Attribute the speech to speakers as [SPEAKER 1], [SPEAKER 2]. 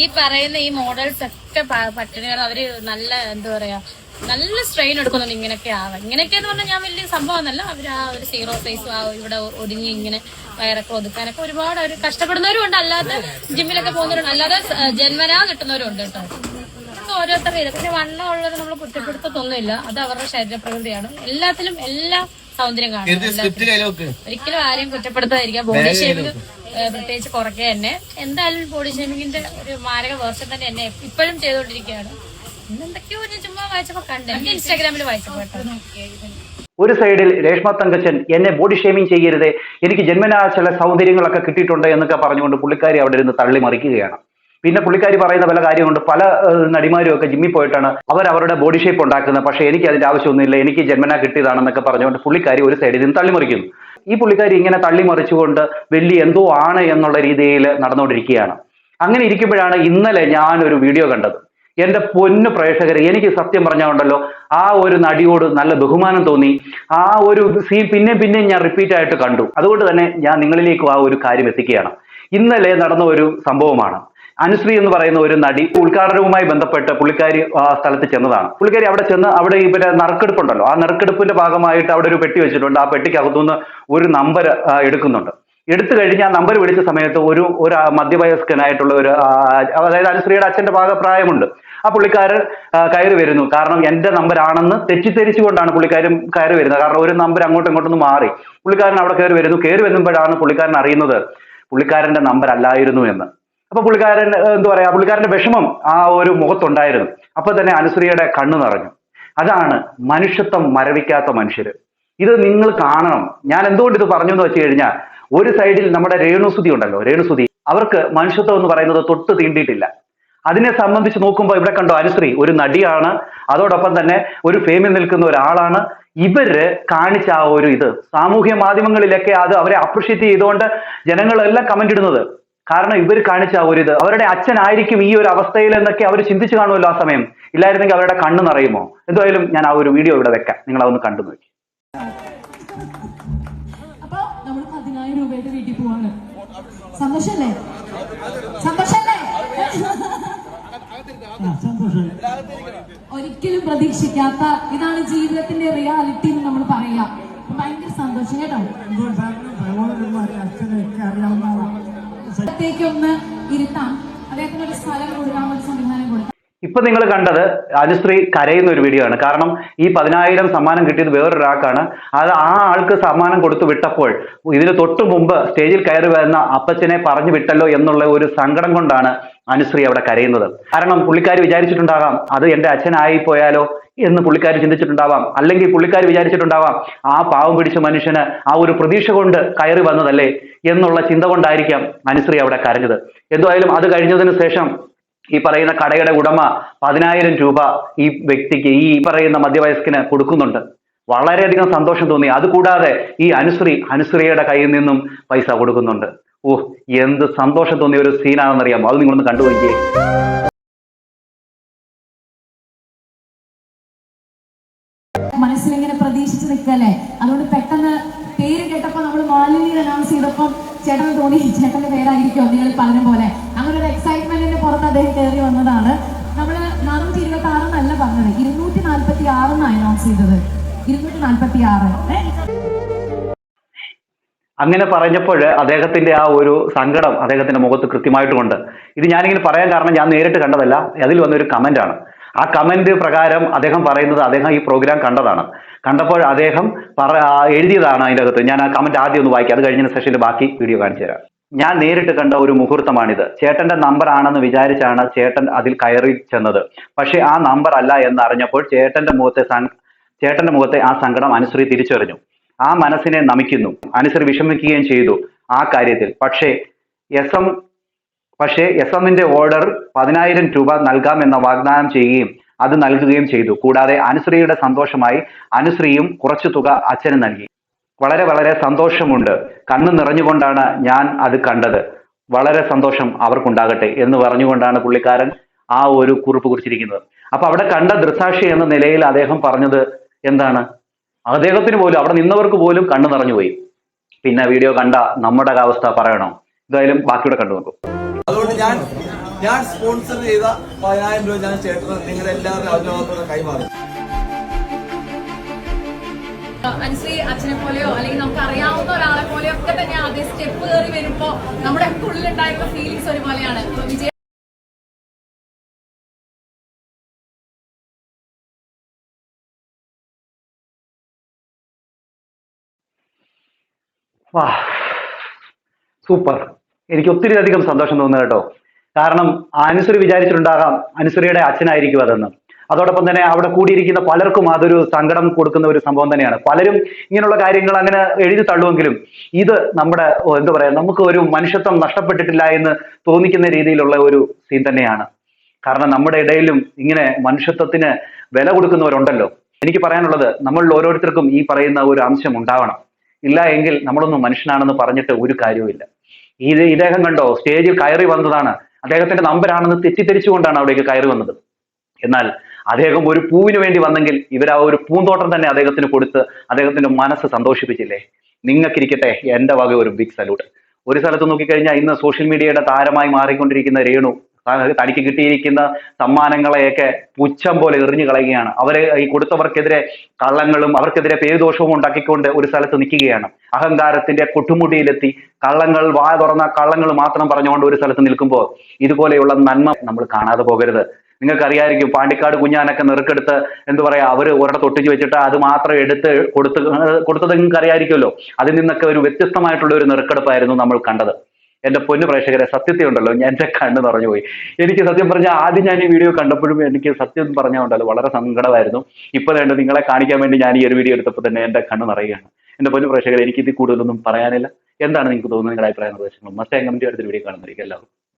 [SPEAKER 1] ഈ പറയുന്ന ഈ മോഡൽസ് ഒക്കെ പട്ടിണികൾ അവർ നല്ല എന്താ പറയാ നല്ല സ്ട്രെയിൻ എടുക്കുന്നുണ്ട് ഇങ്ങനെയൊക്കെ ആവാം ഇങ്ങനെയൊക്കെ എന്ന് പറഞ്ഞാൽ ഞാൻ വലിയ സംഭവമെന്നല്ല. അവർ ആ ഒരു സീറോ സൈസ് ആ ഇവിടെ ഒതുങ്ങി ഇങ്ങനെ വയറൊക്കെ ഒതുക്കാനൊക്കെ ഒരുപാട് അവർ കഷ്ടപ്പെടുന്നവരും ഉണ്ട്. അല്ലാതെ ജിമ്മിലൊക്കെ പോകുന്നവരുണ്ട് അല്ലാതെ ജന്മനാ കിട്ടുന്നവരും ഉണ്ട് കേട്ടോ. ഓരോരുത്തരുടെ ഇത് പക്ഷെ വണ്ണം ഉള്ളത് നമ്മൾ കുറ്റപ്പെടുത്തത്തൊന്നുമില്ല. അത് അവരുടെ ശരീരപ്രകൃതിയാണ്. എല്ലാത്തിലും എല്ലാ സൗന്ദര്യം കാണും. ഒരിക്കലും ആരെയും കുറ്റപ്പെടുത്താതിരിക്കുക ബോഡി ഷേമിംഗ് പ്രത്യേകിച്ച് കുറയ്ക്കുക തന്നെ. എന്തായാലും ബോഡി ഷേമിങ്ങിന്റെ ഒരു മാരക വേർഷൻ തന്നെ എന്നെ ഇപ്പോഴും ചെയ്തുകൊണ്ടിരിക്കുകയാണ്. ഇന്ന് എന്തൊക്കെയോ ഒരു ചുമ്മാ വായിച്ചപ്പോ കണ്ടു. ഇൻസ്റ്റാഗ്രാമിൽ വായിച്ചപ്പോ
[SPEAKER 2] ഒരു സൈഡിൽ രേഷ്മ തങ്കച്ചൻ എന്നെ ബോഡി ഷേമിങ് ചെയ്യരുത്. എനിക്ക് ജന്മനാ ചില സൗന്ദര്യങ്ങളൊക്കെ കിട്ടിയിട്ടുണ്ട് എന്നൊക്കെ പറഞ്ഞുകൊണ്ട് പുള്ളിക്കാരി അവിടെ ഇരുന്ന് തള്ളി മറിക്കുകയാണ് പിന്നെ പുള്ളിക്കാരി പറയുന്ന പല കാര്യമുണ്ട്. പല നടിമാരും ഒക്കെ ജിമ്മിൽ പോയിട്ടാണ് അവർ അവരുടെ ബോഡി ഷേപ്പ് ഉണ്ടാക്കുന്നത്. പക്ഷേ എനിക്ക് അതിന്റെ ആവശ്യമൊന്നുമില്ല. എനിക്ക് ജന്മന കിട്ടിയതാണെന്നൊക്കെ പറഞ്ഞുകൊണ്ട് പുള്ളിക്കാരി ഒരു സൈഡിൽ നിന്ന് തള്ളിമറിക്കുന്നു. ഈ പുള്ളിക്കാരി ഇങ്ങനെ തള്ളിമറിച്ചുകൊണ്ട് വലിയ എന്തോ ആണ് എന്നുള്ള രീതിയിൽ നടന്നുകൊണ്ടിരിക്കുകയാണ്. അങ്ങനെ ഇരിക്കുമ്പോഴാണ് ഇന്നലെ ഞാൻ ഒരു വീഡിയോ കണ്ടത്. എന്റെ പൊന്നു പ്രേക്ഷകർ എനിക്ക് സത്യം പറഞ്ഞുണ്ടല്ലോ ആ ഒരു നടിയോട് നല്ല ബഹുമാനം തോന്നി. ആ ഒരു സീൻ പിന്നെ പിന്നെ ഞാൻ റിപ്പീറ്റ് ആയിട്ട് കണ്ടു. അതുകൊണ്ട് തന്നെ ഞാൻ നിങ്ങളിലേക്കും ആ ഒരു കാര്യം എത്തിക്കുകയാണ്. ഇന്നലെ നടന്ന ഒരു സംഭവമാണ്. അനുശ്രീ എന്ന് പറയുന്ന ഒരു നടി ഉദ്ഘാടനവുമായി ബന്ധപ്പെട്ട് പുള്ളിക്കാരി സ്ഥലത്ത് ചെന്നതാണ്. പുള്ളിക്കാരി അവിടെ ചെന്ന് അവിടെ ഇവരെ നറുക്കെടുപ്പുണ്ടല്ലോ. ആ നറുക്കെടുപ്പിന്റെ ഭാഗമായിട്ട് അവിടെ ഒരു പെട്ടി വെച്ചിട്ടുണ്ട്. ആ പെട്ടിക്ക് പെട്ടിക്കകത്തുനിന്ന് ഒരു നമ്പർ എടുക്കുന്നുണ്ട്. എടുത്തു കഴിഞ്ഞ് ആ നമ്പർ വിളിച്ച സമയത്ത് ഒരു ഒരു മധ്യവയസ്കനായിട്ടുള്ള ഒരു അതായത് അനുശ്രീയുടെ അച്ഛന്റെ ഭാഗപ്രായമുണ്ട്. ആ പുള്ളിക്കാരൻ കയറി വരുന്നു. കാരണം എന്റെ നമ്പർ ആണെന്ന് തെറ്റിദ്ധരിച്ചുകൊണ്ടാണ് പുള്ളിക്കാരൻ കയറി വരുന്നത്. കാരണം ഒരു നമ്പർ അങ്ങോട്ടും ഇങ്ങോട്ടൊന്നും മാറി. പുള്ളിക്കാരൻ അവിടെ കയറി വരുന്നു. കയറി വരുമ്പോഴാണ് പുള്ളിക്കാരൻ അറിയുന്നത് പുള്ളിക്കാരന്റെ നമ്പർ അല്ലായിരുന്നു എന്ന്. അപ്പൊ പുള്ളിക്കാരൻ എന്താ പറയാ പുള്ളിക്കാരന്റെ വിഷമം ആ ഒരു മുഖത്തുണ്ടായിരുന്നു. അപ്പൊ തന്നെ അനുശ്രീയുടെ കണ്ണു നിറഞ്ഞു. അതാണ് മനുഷ്യത്വം മരവിക്കാത്ത മനുഷ്യര്. ഇത് നിങ്ങൾ കാണണം. ഞാൻ എന്തുകൊണ്ട് ഇത് പറഞ്ഞു എന്ന് വെച്ച് കഴിഞ്ഞാൽ ഒരു സൈഡിൽ നമ്മുടെ രേണുസുതി ഉണ്ടല്ലോ രേണുസുതി. അവർക്ക് മനുഷ്യത്വം എന്ന് പറയുന്നത് തൊട്ട് തീണ്ടിയിട്ടില്ല. അതിനെ സംബന്ധിച്ച് നോക്കുമ്പോൾ ഇവിടെ കണ്ടോ അനുശ്രീ ഒരു നടിയാണ്. അതോടൊപ്പം തന്നെ ഒരു ഫേമിൽ നിൽക്കുന്ന ഒരാളാണ്. ഇവർ കാണിച്ച ആ ഒരു ഇത്. സാമൂഹ്യ മാധ്യമങ്ങളിലൊക്കെ അത് അവരെ അപ്രിഷ്യേറ്റ് ചെയ്തുകൊണ്ട് ജനങ്ങളെല്ലാം കമന്റ് ഇടുന്നത്. കാരണം ഇവർ കാണിച്ച ആ ഒരു ഇത് അവരുടെ അച്ഛനായിരിക്കും ഈ ഒരു അവസ്ഥയിൽ എന്നൊക്കെ അവർ ചിന്തിച്ചു കാണുമല്ലോ ആ സമയം. ഇല്ലായിരുന്നെങ്കിൽ അവരുടെ കണ്ണ് നിറയുമോ? എന്തായാലും ഞാൻ ആ ഒരു വീഡിയോ ഇവിടെ വെക്കാം. നിങ്ങൾ അതൊന്ന് കണ്ടു നോക്കി.
[SPEAKER 3] സന്തോഷല്ലേ? സന്തോഷല്ലേ? ഒരിക്കലും പ്രതീക്ഷിക്കാത്ത ഇതാണ് ജീവിതത്തിന്റെ റിയാലിറ്റി എന്ന് നമ്മൾ പറയാം. ഭയങ്കര സന്തോഷം കേട്ടോ. ഇരുത്താം.
[SPEAKER 2] ഇപ്പൊ നിങ്ങൾ കണ്ടത് അനുശ്രീ കരയുന്ന ഒരു വീഡിയോ ആണ്. കാരണം ഈ പതിനായിരം സമ്മാനം കിട്ടിയത് വേറൊരാൾക്കാണ്. അത് ആ ആൾക്ക് സമ്മാനം കൊടുത്തു വിട്ടപ്പോൾ ഇതിന് തൊട്ടു മുമ്പ് സ്റ്റേജിൽ കയറി വരുന്ന അപ്പച്ചനെ പറഞ്ഞു വിട്ടല്ലോ എന്നുള്ള ഒരു സങ്കടം കൊണ്ടാണ് അനുശ്രീ അവിടെ കരയുന്നത്. കാരണം പുള്ളിക്കാർ വിചാരിച്ചിട്ടുണ്ടാകാം അത് എന്റെ അച്ഛനായി പോയാലോ എന്ന് പുള്ളിക്കാർ ചിന്തിച്ചിട്ടുണ്ടാവാം. അല്ലെങ്കിൽ പുള്ളിക്കാർ വിചാരിച്ചിട്ടുണ്ടാവാം ആ പാവം പിടിച്ച മനുഷ്യന് ആ ഒരു പ്രതീക്ഷ കൊണ്ട് കയറി വന്നതല്ലേ എന്നുള്ള ചിന്ത കൊണ്ടായിരിക്കാം അനുശ്രീ അവിടെ കരഞ്ഞത്. എന്തായാലും അത് കഴിഞ്ഞതിന് ശേഷം ഈ പറയുന്ന കടയുടെ ഉടമ പതിനായിരം രൂപ ഈ വ്യക്തിക്ക് ഈ പറയുന്ന മധ്യവയസ്കന് കൊടുക്കുന്നുണ്ട്. വളരെയധികം സന്തോഷം തോന്നി. അതുകൂടാതെ ഈ അനുശ്രീ അനുശ്രീയുടെ കയ്യിൽ നിന്നും പൈസ കൊടുക്കുന്നുണ്ട്. ഓ എന്ത് സന്തോഷം തോന്നിയ ഒരു സീനാണെന്നറിയാമോ? അത് നിങ്ങളൊന്ന് കണ്ടു നോക്കിയേ
[SPEAKER 3] മനസ്സിലിങ്ങനെ പ്രതീക്ഷിച്ച് നിൽക്കല്ലേ? അതുകൊണ്ട് പെട്ടെന്ന് പേര് കേട്ടപ്പോ നമ്മൾ മാലിന്യ അനൗൺസ് ചെയ്തപ്പം ചേട്ടന് തോന്നി ചേട്ടന്റെ പേരായിരിക്കും നിങ്ങൾ പറഞ്ഞ പോലെ. അങ്ങനെ ഒരു എക്സൈറ്റ്മെന്റിന്റെ പുറത്ത് അദ്ദേഹം കയറി വന്നതാണ്. നമ്മൾ നാനൂറ്റി ഇരുപത്തി ആറെന്നല്ല പറഞ്ഞത്. ഇരുന്നൂറ്റി നാല്പത്തി ആറെന്നാണ് അനൗൺസ് ചെയ്തത്. ഇരുന്നൂറ്റി നാല്പത്തി ആറ്.
[SPEAKER 2] അങ്ങനെ പറഞ്ഞപ്പോൾ അദ്ദേഹത്തിന്റെ ആ ഒരു സങ്കടം അദ്ദേഹത്തിന്റെ മുഖത്ത് കൃത്യമായിട്ടുമുണ്ട് ഇത് ഞാനിങ്ങനെ പറയാൻ കാരണം ഞാൻ നേരിട്ട് കണ്ടതല്ല അതിൽ വന്നൊരു കമന്റ് ആണ്. ആ കമന്റ് പ്രകാരം അദ്ദേഹം പറയുന്നത് അദ്ദേഹം ഈ പ്രോഗ്രാം കണ്ടതാണ്. കണ്ടപ്പോൾ അദ്ദേഹം പറ എഴുതിയതാണ് അതിന്റെ അകത്ത് ഞാൻ ആ കമന്റ് ആദ്യം ഒന്ന് വായിക്കാം. അത് കഴിഞ്ഞ സെഷനിൽ ബാക്കി വീഡിയോ കാണിച്ചു തരാം. ഞാൻ നേരിട്ട് കണ്ട ഒരു മുഹൂർത്തമാണിത്. ചേട്ടന്റെ നമ്പർ ആണെന്ന് വിചാരിച്ചാണ് ചേട്ടൻ അതിൽ കയറി ചെന്നത്. പക്ഷേ ആ നമ്പർ അല്ല എന്ന് അറിഞ്ഞപ്പോൾ ചേട്ടന്റെ മുഖത്തെ ചേട്ടന്റെ മുഖത്തെ ആ സങ്കടം അനുശ്രീ തിരിച്ചറിഞ്ഞു. ആ മനസ്സിനെ നമിക്കുന്നു. അനുശ്രീ വിഷമിക്കുകയും ചെയ്തു ആ കാര്യത്തിൽ. പക്ഷേ എസ് എം പക്ഷേ എസ് എമ്മിന്റെ ഓർഡർ പതിനായിരം രൂപ നൽകാമെന്ന വാഗ്ദാനം ചെയ്യുകയും അത് നൽകുകയും ചെയ്തു. കൂടാതെ അനുശ്രീയുടെ സന്തോഷമായി അനുശ്രീയും കുറച്ചു തുക അച്ഛന് നൽകി. വളരെ വളരെ സന്തോഷമുണ്ട്. കണ്ണു നിറഞ്ഞുകൊണ്ടാണ് ഞാൻ അത് കണ്ടത്. വളരെ സന്തോഷം അവർക്കുണ്ടാകട്ടെ എന്ന് പറഞ്ഞുകൊണ്ടാണ് പുള്ളിക്കാരൻ ആ ഒരു കുറിപ്പ് കുറിച്ചിരിക്കുന്നത്. അപ്പൊ അവിടെ കണ്ട ദൃസാക്ഷി എന്ന നിലയിൽ അദ്ദേഹം പറഞ്ഞത് എന്താണ്? അദ്ദേഹത്തിന് പോലും അവിടെ നിന്നവർക്ക് പോലും കണ്ണു നിറഞ്ഞു പോയി. പിന്നെ വീഡിയോ കണ്ട നമ്മുടെ അവസ്ഥ പറയണോ? എന്തായാലും ബാക്കിയുടെ കണ്ടു നോക്കും.
[SPEAKER 4] അതുകൊണ്ട് ഞാൻ ഞാൻ സ്പോൺസർ ചെയ്ത പതിനായിരം രൂപ ഞാൻ ചേട്ടന് നിങ്ങളുടെ കൈമാറും.
[SPEAKER 3] അനുശ്രീ അച്ഛനെ പോലെയോ അല്ലെങ്കിൽ നമുക്ക് അറിയാവുന്ന ഒരാളെ പോലെയോ ഒക്കെ തന്നെ അതേ സ്റ്റെപ്പ് കയറി വരുമ്പോ നമ്മുടെ ഉള്ളിലുണ്ടായിരുന്ന ഫീലിങ്സ് ഒരുപോലെയാണ്. വിജയ
[SPEAKER 2] വാ. സൂപ്പർ. എനിക്ക് ഒത്തിരി അധികം സന്തോഷം തോന്നുന്നു കേട്ടോ. കാരണം അനുസരി വിചാരിച്ചിട്ടുണ്ടാകാം അനുസരിയുടെ അച്ഛനായിരിക്കും അതെന്ന്. അതോടൊപ്പം തന്നെ അവിടെ കൂടിയിരിക്കുന്ന പലർക്കും അതൊരു സങ്കടം കൊടുക്കുന്ന ഒരു സംഭവം തന്നെയാണ്. പലരും ഇങ്ങനെയുള്ള കാര്യങ്ങൾ അങ്ങനെ എഴുതി തള്ളുമെങ്കിലും ഇത് നമ്മുടെ എന്താ പറയാ നമുക്ക് ഒരു മനുഷ്യത്വം നഷ്ടപ്പെട്ടിട്ടില്ല എന്ന് തോന്നിക്കുന്ന രീതിയിലുള്ള ഒരു സീൻ തന്നെയാണ്. കാരണം നമ്മുടെ ഇടയിലും ഇങ്ങനെ മനുഷ്യത്വത്തിന് വില കൊടുക്കുന്നവരുണ്ടല്ലോ. എനിക്ക് പറയാനുള്ളത് നമ്മളിൽ ഓരോരുത്തർക്കും ഈ പറയുന്ന ഒരു അംശം ഉണ്ടാവണം. ഇല്ല എങ്കിൽ നമ്മളൊന്നും മനുഷ്യനാണെന്ന് പറഞ്ഞിട്ട് ഒരു കാര്യവുമില്ല ഇത് ഇദ്ദേഹം കണ്ടോ സ്റ്റേജിൽ കയറി വന്നതാണ്. അദ്ദേഹത്തിന്റെ നമ്പരാണെന്ന് തെറ്റിദ്ധരിച്ചുകൊണ്ടാണ് അവിടേക്ക് കയറി വന്നത്. എന്നാൽ അദ്ദേഹം ഒരു പൂവിന് വേണ്ടി വന്നെങ്കിൽ ഇവർ ആ ഒരു പൂന്തോട്ടം തന്നെ അദ്ദേഹത്തിന് കൊടുത്ത് അദ്ദേഹത്തിന്റെ മനസ്സ് സന്തോഷിപ്പിച്ചില്ലേ? നിങ്ങൾക്കിരിക്കട്ടെ എന്റെ വക ഒരു ബിഗ് സല്യൂട്ട് ഒരു സ്ഥലത്ത് നോക്കിക്കഴിഞ്ഞാൽ ഇന്ന് സോഷ്യൽ മീഡിയയുടെ താരമായി മാറിക്കൊണ്ടിരിക്കുന്ന രേണു തനിക്ക് കിട്ടിയിരിക്കുന്ന സമ്മാനങ്ങളെയൊക്കെ പുച്ഛം പോലെ എറിഞ്ഞു കളയുകയാണ്. അവരെ ഈ കൊടുത്തവർക്കെതിരെ കള്ളങ്ങളും അവർക്കെതിരെ പേരുദോഷവും ഉണ്ടാക്കിക്കൊണ്ട് ഒരു സ്ഥലത്ത് നിൽക്കുകയാണ്. അഹങ്കാരത്തിന്റെ കൊട്ടുമുടിയിലെത്തി കള്ളങ്ങൾ വായ തുറന്ന കള്ളങ്ങൾ മാത്രം പറഞ്ഞുകൊണ്ട് ഒരു സ്ഥലത്ത് നിൽക്കുമ്പോൾ ഇതുപോലെയുള്ള നന്മ നമ്മൾ കാണാതെ പോകരുത്. നിങ്ങൾക്കറിയായിരിക്കും പാണ്ടിക്കാട് കുഞ്ഞാനൊക്കെ നെറുക്കെടുത്ത് എന്ത് പറയാ അവർ ഒരിടത്ത് ഒട്ടിച്ചു വെച്ചിട്ട് അത് മാത്രം എടുത്ത് കൊടുത്ത് കൊടുത്തത് നിങ്ങൾക്ക് അറിയായിരിക്കുമല്ലോ അതിൽ നിന്നൊക്കെ ഒരു വ്യത്യസ്തമായിട്ടുള്ള ഒരു നെറുക്കെടുപ്പായിരുന്നു നമ്മൾ കണ്ടത്. എന്റെ പൊന്നു പ്രേക്ഷകരെ സത്യത്തെ ഉണ്ടല്ലോ ഞാൻ എന്റെ കണ്ണ് നിറഞ്ഞു പോയി. എനിക്ക് സത്യം പറഞ്ഞാൽ ആദ്യം ഞാൻ ഈ വീഡിയോ കണ്ടപ്പോഴും എനിക്ക് സത്യം പറഞ്ഞാൽ ഉണ്ടല്ലോ വളരെ സങ്കടമായിരുന്നു. ഇപ്പൊ വേണ്ട നിങ്ങളെ കാണിക്കാൻ വേണ്ടി ഞാൻ ഈ ഒരു വീഡിയോ എടുത്തപ്പോൾ തന്നെ എന്റെ കണ്ണ് നിറയുകയാണ്. എന്റെ പൊന്നു പ്രേക്ഷകരെ എനിക്ക് ഇത് കൂടുതലൊന്നും പറയാനില്ല. എന്താണ് നിങ്ങൾക്ക് തോന്നുന്നത് നിങ്ങളുടെ അഭിപ്രായ നിർദ്ദേശങ്ങളും? മറ്റേ കമന്റ് വീഡിയോ കാണുന്നതായിരിക്കും. എല്ലാവർക്കും